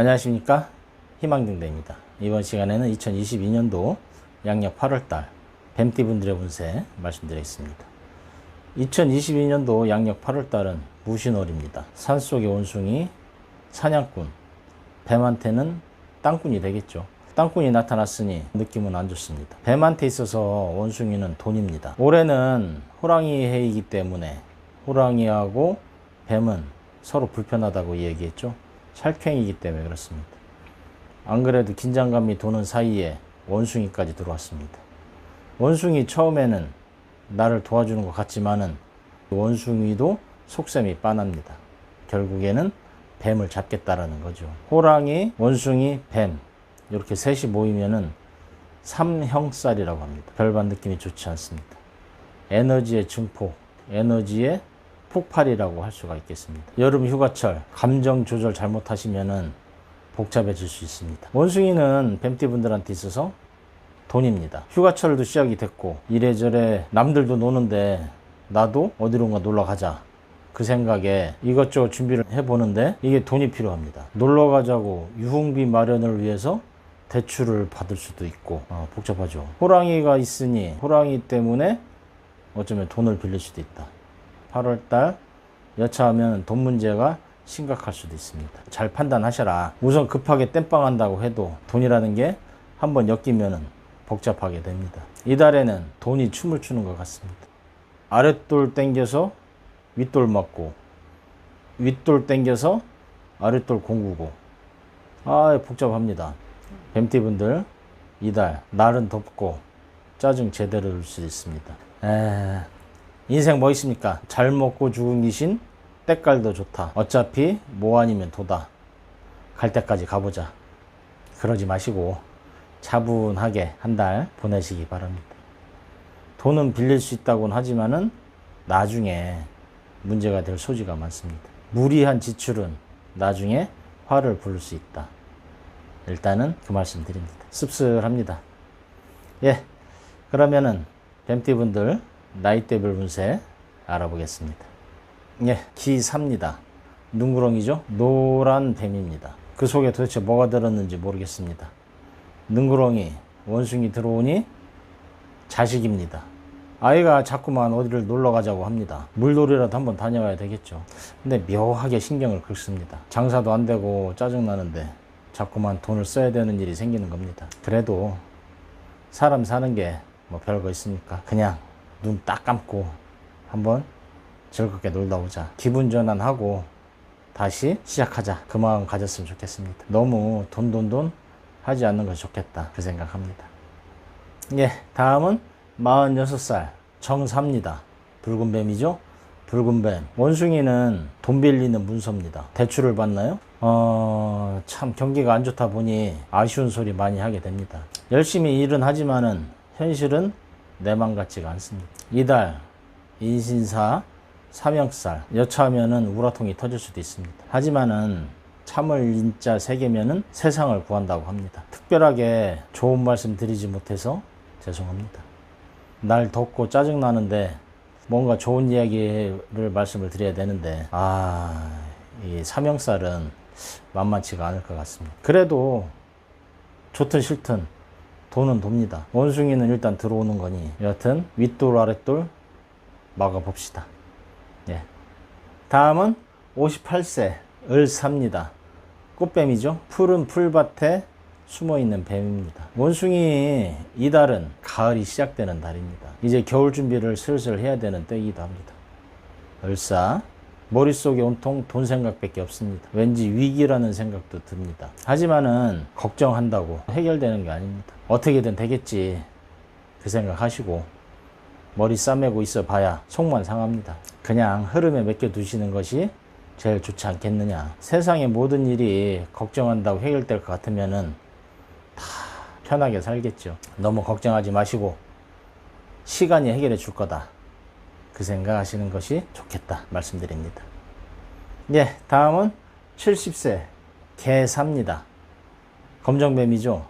안녕하십니까? 희망등대입니다. 이번 시간에는 2022년도 양력 8월달 뱀띠 분들의 운세 말씀드리겠습니다. 2022년도 양력 8월달은 무신월입니다. 산속의 원숭이 사냥꾼 뱀한테는 땅꾼이 되겠죠. 땅꾼이 나타났으니 느낌은 안 좋습니다. 뱀한테 있어서 원숭이는 돈입니다. 올해는 호랑이 해이기 때문에 호랑이하고 뱀은 서로 불편하다고 얘기했죠 살쾡이기 때문에 그렇습니다. 안 그래도 긴장감이 도는 사이에 원숭이까지 들어왔습니다. 원숭이 처음에는 나를 도와주는 것 같지만은 원숭이도 속셈이 빤합니다. 결국에는 뱀을 잡겠다라는 거죠. 호랑이, 원숭이, 뱀 이렇게 셋이 모이면은 삼형살이라고 합니다. 별반 느낌이 좋지 않습니다. 에너지의 증폭, 에너지의 폭발이라고 할 수가 있겠습니다. 여름 휴가철 감정 조절 잘못하시면은 복잡해질 수 있습니다. 원숭이는 뱀띠 분들한테 있어서 돈입니다. 휴가철도 시작이 됐고 이래저래 남들도 노는데 나도 어디론가 놀러 가자. 그 생각에 이것저것 준비를 해보는데 이게 돈이 필요합니다. 놀러 가자고 유흥비 마련을 위해서 대출을 받을 수도 있고 어, 복잡하죠. 호랑이가 있으니 호랑이 때문에 어쩌면 돈을 빌릴 수도 있다. 8월달 여차하면 돈 문제가 심각할 수도 있습니다. 잘 판단하셔라. 우선 급하게 땜빵 한다고 해도 돈이라는 게 한번 엮이면 복잡하게 됩니다. 이달에는 돈이 춤을 추는 것 같습니다. 아랫돌 땡겨서 윗돌 맞고 윗돌 땡겨서 아랫돌 공구고 아 복잡합니다. 뱀띠분들 이달 날은 덥고 짜증 제대로 들 수도 있습니다. 에... 인생 뭐 있습니까? 잘 먹고 죽은 귀신 때깔도 좋다. 어차피 뭐 아니면 도다. 갈 때까지 가보자. 그러지 마시고 차분하게 한 달 보내시기 바랍니다. 돈은 빌릴 수 있다고는 하지만은 나중에 문제가 될 소지가 많습니다. 무리한 지출은 나중에 화를 부를 수 있다. 일단은 그 말씀 드립니다. 씁쓸합니다. 예. 그러면은 뱀띠분들 나이대별 운세 알아보겠습니다. 예, 기사입니다. 눈구렁이죠? 노란 뱀입니다. 그 속에 도대체 뭐가 들었는지 모르겠습니다. 눈구렁이, 원숭이 들어오니 자식입니다. 아이가 자꾸만 어디를 놀러 가자고 합니다. 물놀이라도 한번 다녀와야 되겠죠. 근데 묘하게 신경을 긁습니다. 장사도 안 되고 짜증나는데 자꾸만 돈을 써야 되는 일이 생기는 겁니다. 그래도 사람 사는 게 뭐 별거 있습니까? 그냥 눈 딱 감고 한번 즐겁게 놀다 오자. 기분 전환하고 다시 시작하자. 그 마음 가졌으면 좋겠습니다. 너무 돈, 돈, 돈 하지 않는 것이 좋겠다. 그 생각합니다. 예, 다음은 46살 정사입니다. 붉은 뱀이죠? 붉은 뱀. 원숭이는 돈 빌리는 문서입니다. 대출을 받나요? 어, 참 경기가 안 좋다 보니 아쉬운 소리 많이 하게 됩니다. 열심히 일은 하지만은 현실은 내 맘 같지가 않습니다. 이달 인신사 삼형살 여차하면은 우라통이 터질 수도 있습니다. 하지만은 참을 인자 세 개면은 세상을 구한다고 합니다. 특별하게 좋은 말씀 드리지 못해서 죄송합니다. 날 덥고 짜증 나는데 뭔가 좋은 이야기를 말씀을 드려야 되는데 아, 이 삼형살은 만만치가 않을 것 같습니다. 그래도 좋든 싫든 돈은 돕니다. 원숭이는 일단 들어오는 거니 여하튼 윗돌 아랫돌 막아봅시다. 예. 다음은 58세 을사입니다. 꽃뱀이죠. 푸른 풀밭에 숨어있는 뱀입니다. 원숭이 이달은 가을이 시작되는 달입니다. 이제 겨울 준비를 슬슬 해야 되는 때이기도 합니다. 을사 머릿속에 온통 돈 생각밖에 없습니다. 왠지 위기라는 생각도 듭니다. 하지만은 걱정한다고 해결되는 게 아닙니다. 어떻게든 되겠지. 그 생각 하시고 머리 싸매고 있어 봐야 속만 상합니다. 그냥 흐름에 맡겨 두시는 것이 제일 좋지 않겠느냐. 세상의 모든 일이 걱정한다고 해결될 것 같으면은 다 편하게 살겠죠. 너무 걱정하지 마시고 시간이 해결해 줄 거다. 그 생각하시는 것이 좋겠다 말씀드립니다. 예, 다음은 70세 개사입니다. 검정뱀이죠.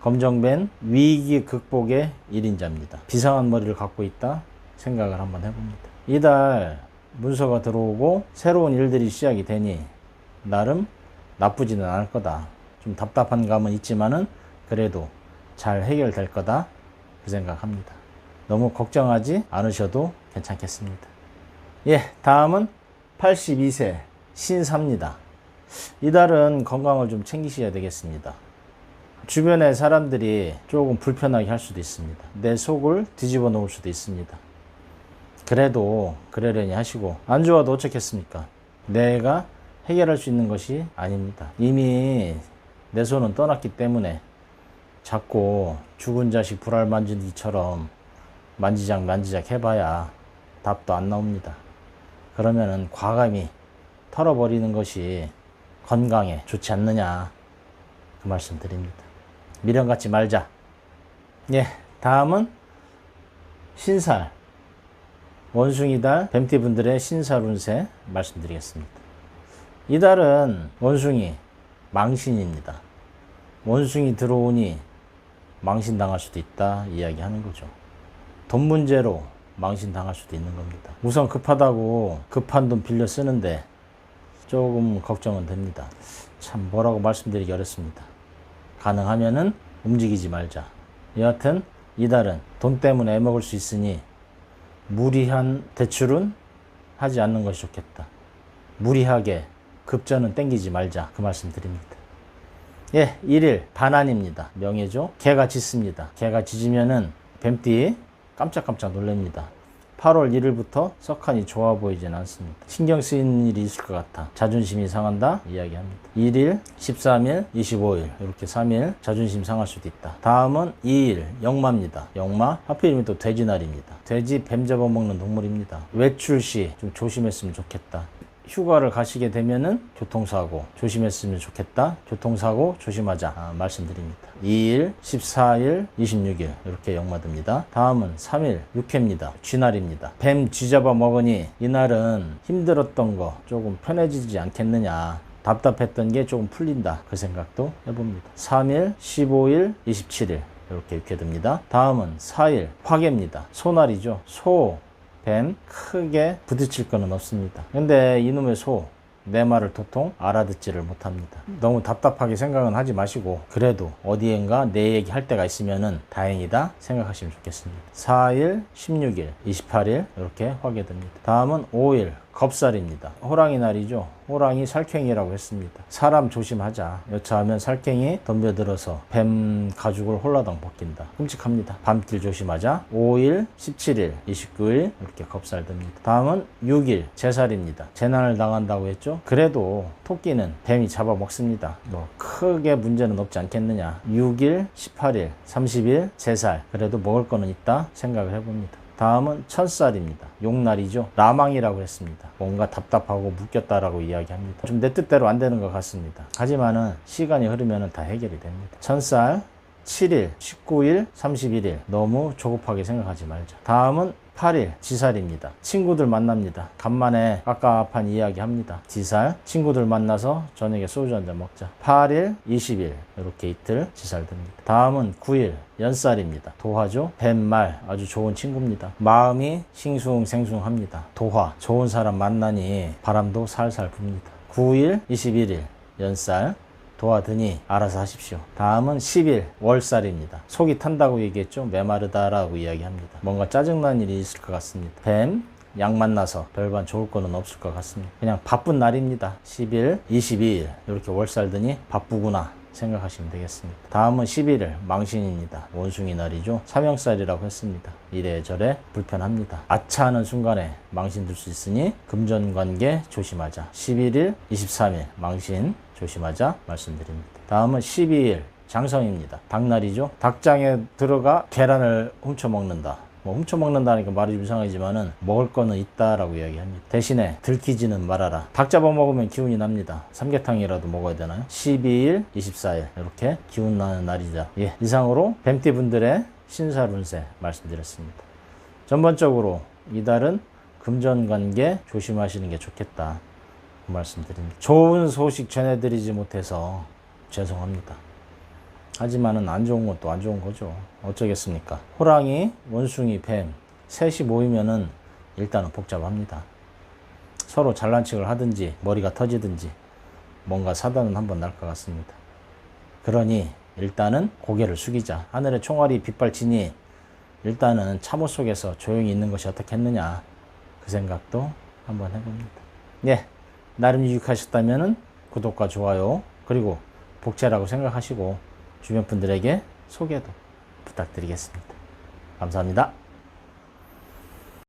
검정뱀 위기 극복의 1인자입니다. 비상한 머리를 갖고 있다 생각을 한번 해봅니다. 이달 문서가 들어오고 새로운 일들이 시작이 되니 나름 나쁘지는 않을 거다. 좀 답답한 감은 있지만은 그래도 잘 해결될 거다. 그 생각합니다. 너무 걱정하지 않으셔도 괜찮겠습니다. 예, 다음은 82세 신사입니다. 이달은 건강을 좀 챙기셔야 되겠습니다. 주변의 사람들이 조금 불편하게 할 수도 있습니다. 내 속을 뒤집어 놓을 수도 있습니다. 그래도 그러려니 하시고 안 좋아도 어쩌겠습니까? 내가 해결할 수 있는 것이 아닙니다. 이미 내 손은 떠났기 때문에 자꾸 죽은 자식 불알 만지기처럼 만지작 만지작 해봐야 답도 안 나옵니다. 그러면은 과감히 털어버리는 것이 건강에 좋지 않느냐 그 말씀 드립니다. 미련 갖지 말자. 예, 다음은 신살 원숭이달 뱀띠 분들의 신살 운세 말씀드리겠습니다. 이달은 원숭이 망신입니다. 원숭이 들어오니 망신 당할 수도 있다 이야기하는 거죠. 돈 문제로 망신 당할 수도 있는 겁니다. 우선 급하다고 급한 돈 빌려 쓰는데 조금 걱정은 됩니다. 참 뭐라고 말씀드리기 어렵습니다. 가능하면은 움직이지 말자. 여하튼 이달은 돈 때문에 애먹을 수 있으니 무리한 대출은 하지 않는 것이 좋겠다. 무리하게 급전은 땡기지 말자. 그 말씀 드립니다. 예, 1일 반환입니다. 명예죠. 개가 짖습니다. 개가 짖으면은 뱀띠 깜짝깜짝 놀랍니다. 8월 1일부터 석한이 좋아 보이진 않습니다. 신경 쓰이는 일이 있을 것 같아. 자존심이 상한다? 이야기합니다. 1일, 13일, 25일 이렇게 3일 자존심 상할 수도 있다. 다음은 2일 영마입니다. 영마 하필이면 또 돼지 날입니다. 돼지 뱀 잡아먹는 동물입니다. 외출 시 좀 조심했으면 좋겠다. 휴가를 가시게 되면은 교통사고 조심했으면 좋겠다. 교통사고 조심하자. 아, 말씀드립니다. 2일, 14일, 26일 이렇게 영마듭니다. 다음은 3일, 6회입니다. 쥐날입니다. 뱀 쥐잡아 먹으니 이날은 힘들었던 거 조금 편해지지 않겠느냐. 답답했던 게 조금 풀린다. 그 생각도 해봅니다. 3일, 15일, 27일 이렇게 이렇게 됩니다. 다음은 4일 화개입니다. 소날이죠. 소, 뱀 크게 부딪힐 거는 없습니다. 근데 이놈의 소 내 말을 도통 알아듣지를 못합니다. 너무 답답하게 생각은 하지 마시고 그래도 어디엔가 내 얘기 할 때가 있으면은 다행이다 생각하시면 좋겠습니다. 4일, 16일, 28일 이렇게 화게됩니다. 다음은 5일 겁살입니다. 호랑이 날이죠. 호랑이 살쾡이라고 했습니다. 사람 조심하자. 여차하면 살쾡이 덤벼들어서 뱀 가죽을 홀라당 벗긴다. 끔찍합니다. 밤길 조심하자. 5일, 17일, 29일 이렇게 겁살됩니다. 다음은 6일 제살입니다. 재난을 당한다고 했죠. 그래도 토끼는 뱀이 잡아먹습니다. 뭐 크게 문제는 없지 않겠느냐. 6일, 18일, 30일 제살 그래도 먹을 거는 있다 생각을 해봅니다. 다음은 천살입니다. 용날이죠. 라망이라고 했습니다. 뭔가 답답하고 묶였다라고 이야기합니다. 좀 내 뜻대로 안 되는 것 같습니다. 하지만은 시간이 흐르면 다 해결이 됩니다. 천살 7일, 19일, 31일 너무 조급하게 생각하지 말자. 다음은 8일 지살입니다. 친구들 만납니다. 간만에 깝깝한 이야기 합니다. 지살 친구들 만나서 저녁에 소주 한 잔 먹자. 8일, 20일 이렇게 이틀 지살 됩니다. 다음은 9일 연살입니다. 도화죠. 뱀말 아주 좋은 친구입니다. 마음이 싱숭생숭합니다. 도화 좋은 사람 만나니 바람도 살살 붑니다. 9일, 21일 연살 도와드니 알아서 하십시오. 다음은 10일 월살입니다. 속이 탄다고 얘기했죠. 메마르다라고 이야기합니다. 뭔가 짜증난 일이 있을 것 같습니다. 뱀, 양 만나서 별반 좋을 거는 없을 것 같습니다. 그냥 바쁜 날입니다. 10일, 22일 이렇게 월살 드니 바쁘구나 생각하시면 되겠습니다. 다음은 11일 망신입니다. 원숭이 날이죠. 사명살이라고 했습니다. 이래저래 불편합니다. 아차하는 순간에 망신 들 수 있으니 금전관계 조심하자. 11일, 23일 망신 조심하자 말씀드립니다. 다음은 12일 장성입니다. 닭날이죠. 닭장에 들어가 계란을 훔쳐 먹는다. 뭐 훔쳐 먹는다니까 말이 좀 이상하지만은 먹을 거는 있다라고 이야기합니다. 대신에 들키지는 말아라. 닭 잡아 먹으면 기운이 납니다. 삼계탕이라도 먹어야 되나요? 12일, 24일 이렇게 기운 나는 날이자. 예, 이상으로 뱀띠 분들의 신살 운세 말씀드렸습니다. 전반적으로 이달은 금전관계 조심하시는 게 좋겠다. 그 말씀드립니다. 좋은 소식 전해드리지 못해서 죄송합니다. 하지만은 안 좋은 것도 안 좋은 거죠. 어쩌겠습니까? 호랑이, 원숭이, 뱀 셋이 모이면은 일단은 복잡합니다. 서로 잘난 척을 하든지 머리가 터지든지 뭔가 사단은 한번 날 것 같습니다. 그러니 일단은 고개를 숙이자. 하늘의 총알이 빗발치니 일단은 참호 속에서 조용히 있는 것이 어떻겠느냐. 그 생각도 한번 해봅니다. 예. 나름 유익하셨다면 구독과 좋아요 그리고 복제라고 생각하시고 주변 분들에게 소개도 부탁드리겠습니다. 감사합니다.